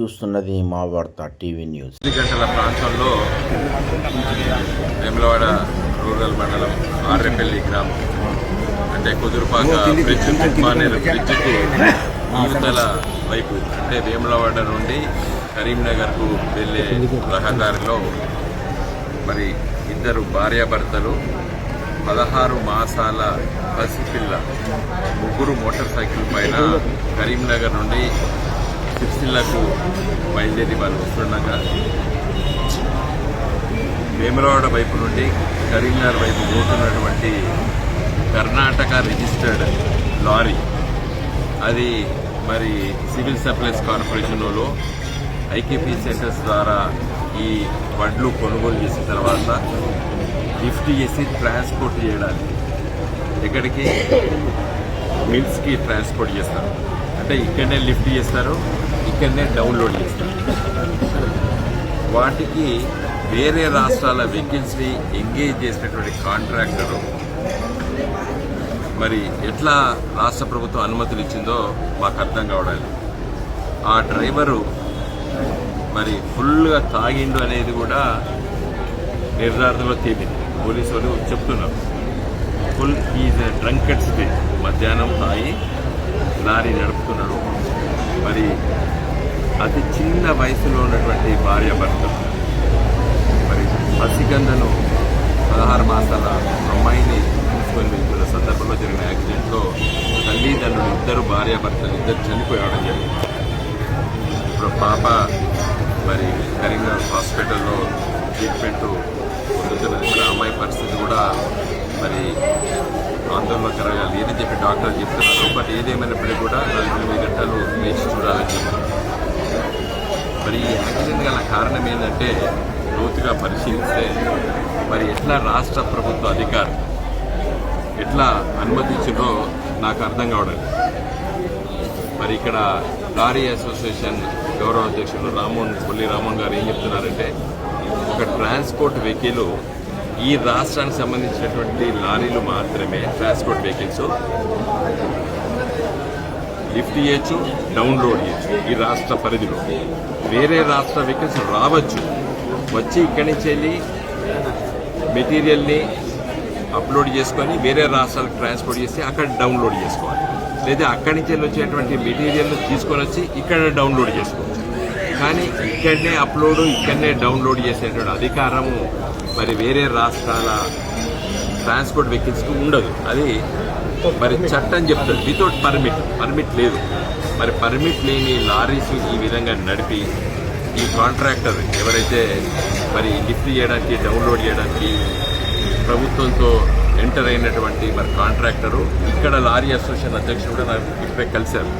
చూస్తున్నది మా వార్త టీవీ న్యూస్. గంటల ప్రాంతంలో వేములవాడ రూరల్ మండలం ఆర్రెపల్లి గ్రామం అంటే కుదురుపాక బ్రిడ్జ్ మానేరు బ్రిడ్జ్కు యువతల వైపు అంటే వేములవాడ నుండి కరీంనగర్కు వెళ్ళే రహదారిలో మరి ఇద్దరు భార్యాభర్తలు పదహారు మాసాల పసిపిల్ల ముగ్గురు మోటార్ సైకిల్ పైన కరీంనగర్ నుండి సిరిసిల్లకు బయలుదేరి వాళ్ళు వస్తుండగా వేములవాడ వైపు నుండి కరీంనగర్ వైపు పోతున్నటువంటి కర్ణాటక రిజిస్టర్డ్ లారీ. అది మరి సివిల్ సప్లైస్ కార్పొరేషన్లో ఐకేపీ సెంటర్స్ ద్వారా ఈ వడ్లు కొనుగోలు చేసిన తర్వాత లిఫ్ట్ చేసి ట్రాన్స్పోర్ట్ చేయడానికి ఎక్కడికి? మిల్స్కి ట్రాన్స్పోర్ట్ చేస్తారు. అంటే ఇక్కడనే లిఫ్ట్ చేస్తారు. ఇక్కడనే డౌన్లోడ్ చేస్తాం. వాటికి వేరే రాష్ట్రాల వెహికల్స్ని ఎంగేజ్ చేసినటువంటి కాంట్రాక్టరు మరి ఎట్లా రాష్ట్ర ప్రభుత్వం అనుమతులు ఇచ్చిందో మాకు అర్థం కావడాలి. ఆ డ్రైవరు మరి ఫుల్గా తాగిండు అనేది కూడా నిర్ధారణలో తేలింది. పోలీసు వాళ్ళు చెప్తున్నారు. ఫుల్ ఈజ్ డ్రంకెట్స్ స్టేట్ మధ్యాహ్నం తాగి లారీ నడుపుతున్నాడు మరి అతి చిన్న వయసులో ఉన్నటువంటి భార్య మరి పసిగంధను పదహారు మాసాల అమ్మాయిని తీసుకొని వెళ్తున్న సందర్భంలో జరిగిన యాక్సిడెంట్లో తల్లిదండ్రులు ఇద్దరు భార్యాభర్తలు ఇద్దరు చనిపోవడం జరిగింది. ఇప్పుడు పాప మరి కరీంనగర్ హాస్పిటల్లో ట్రీట్మెంట్ పొందుతున్నది. మరి అమ్మాయి పరిస్థితి కూడా మరి ఆందోళనకరంగా లేదని చెప్పి డాక్టర్లు చెప్తున్నారు. బట్ ఏదేమైనప్పటికీ కూడా నలభై ఎనిమిది గంటలు వేచి చూడాలని చెప్పి మరి ఈ యాక్సిడెంట్ గల కారణం ఏంటంటే లోతుగా పరిశీలిస్తే మరి ఎట్లా రాష్ట్ర ప్రభుత్వ అధికారులు ఎట్లా అనుమతించిందో నాకు అర్థం కావడం మరి ఇక్కడ లారీ అసోసియేషన్ గౌరవ అధ్యక్షుడు రామోహన్ కొల్లి రామోహన్ గారు ఏం చెప్తున్నారంటే ఒక ట్రాన్స్పోర్ట్ వెహికల్ ఈ రాష్ట్రానికి సంబంధించినటువంటి లారీలు మాత్రమే ట్రాన్స్పోర్ట్ వెహికల్స్ లిఫ్ట్ చేయొచ్చు డౌన్లోడ్ చేయొచ్చు ఈ రాష్ట్ర పరిధిలో. వేరే రాష్ట్ర వెహికల్స్ రావచ్చు. వచ్చి ఇక్కడి నుంచి వెళ్ళి మెటీరియల్ని అప్లోడ్ చేసుకొని వేరే రాష్ట్రాలకు ట్రాన్స్పోర్ట్ చేసి అక్కడ డౌన్లోడ్ చేసుకోవాలి. లేదా అక్కడి నుంచి వెళ్ళి వచ్చేటువంటి మెటీరియల్ తీసుకొని వచ్చి ఇక్కడ డౌన్లోడ్ చేసుకోవచ్చు. కానీ ఇక్కడనే అప్లోడ్ ఇక్కడనే డౌన్లోడ్ చేసేటువంటి అధికారము మరి వేరే రాష్ట్రాల ట్రాన్స్పోర్ట్ వెహికల్స్కి ఉండదు. అది మరి చట్టం చెప్తుంది. వితౌట్ పర్మిట్ పర్మిట్ లేదు. మరి పర్మిట్ లేని లారీస్ ఈ విధంగా నడిపి ఈ కాంట్రాక్టర్ ఎవరైతే మరి లిఫ్ట్ చేయడానికి డౌన్లోడ్ చేయడానికి ప్రభుత్వంతో ఎంటర్ అయినటువంటి మరి కాంట్రాక్టరు ఇక్కడ లారీ అసోసియేషన్ అధ్యక్షుడు కూడా నాకు ఇప్పుడే కలిశారు.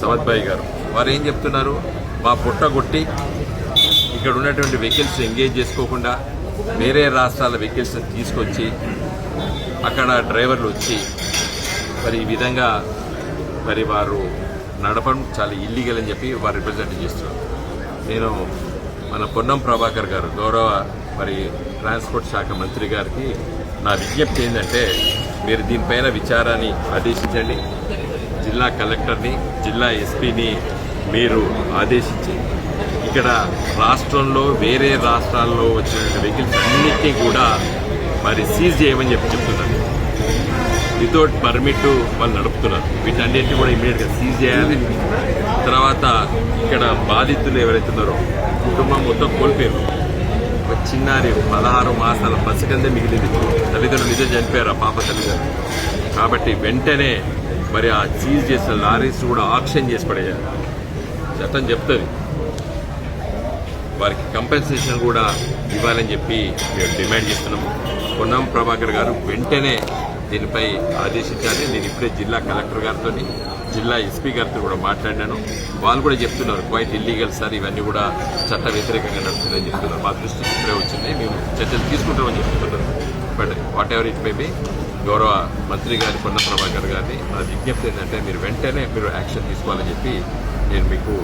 సమద్ భాయ్ గారు. వారు ఏం చెప్తున్నారు? మా పుట్ట కొట్టి ఇక్కడ ఉన్నటువంటి వెహికల్స్ ఎంగేజ్ చేసుకోకుండా వేరే రాష్ట్రాల వెహికల్స్ తీసుకొచ్చి అక్కడ డ్రైవర్లు వచ్చి మరి ఈ విధంగా మరి వారు నడపడం చాలా ఇల్లీగల్ అని చెప్పి వారు రిప్రజెంట్ చేస్తున్నారు. నేను మన పొన్నం ప్రభాకర్ గారు గౌరవ మరి ట్రాన్స్పోర్ట్ శాఖ మంత్రి గారికి నా విజ్ఞప్తి ఏంటంటే మీరు దీనిపైన విచారాన్ని ఆదేశించండి. జిల్లా కలెక్టర్ని జిల్లా ఎస్పీని మీరు ఆదేశించి ఇక్కడ రాష్ట్రంలో వేరే రాష్ట్రాల్లో వచ్చిన వెహికల్స్ అన్నిటినీ కూడా మరి సీజ్ చేయమని చెప్పి చెప్తున్నాను. వితౌట్ పర్మిట్ వాళ్ళు నడుపుతున్నారు. వీటన్నిటిని కూడా ఇమీడియట్గా సీజ్ చేయాలి. తర్వాత ఇక్కడ బాధితులు ఎవరైతే ఉన్నారో కుటుంబం మొత్తం కోల్పోయారు. ఒక చిన్నారి పదహారు మాసాల పసికందే మిగిలింది. తల్లిదండ్రులు నిజం చనిపోయారు ఆ పాప తల్లిదండ్రులు. కాబట్టి వెంటనే మరి ఆ సీజ్ చేసిన లారీస్ కూడా ఆక్షన్ చేసి పడేయాలి. చట్టం చెప్తుంది. వారికి కంపెన్సేషన్ కూడా ఇవ్వాలని చెప్పి మేము డిమాండ్ చేస్తున్నాము. పొన్నం ప్రభాకర్ గారు వెంటనే దీనిపై ఆదేశించాలి నేను ఇప్పుడే జిల్లా కలెక్టర్ గారితో జిల్లా ఎస్పీ గారితో కూడా మాట్లాడినాను. వాళ్ళు కూడా చెప్తున్నారు క్వైట్ ఇల్లీగల్ సార్ ఇవన్నీ కూడా చట్ట వ్యతిరేకంగా నడుస్తుందని చెప్తున్నారు. మా దృష్టికి ఇప్పుడే వచ్చింది. మేము చర్చలు తీసుకుంటామని చెప్తున్నారు. But whatever it may be be గౌరవ మంత్రి గారి పొన్న ప్రభాకర్ గారిని నా విజ్ఞప్తి ఏంటంటే మీరు వెంటనే మీరు యాక్షన్ తీసుకోవాలని చెప్పి నేను మీకు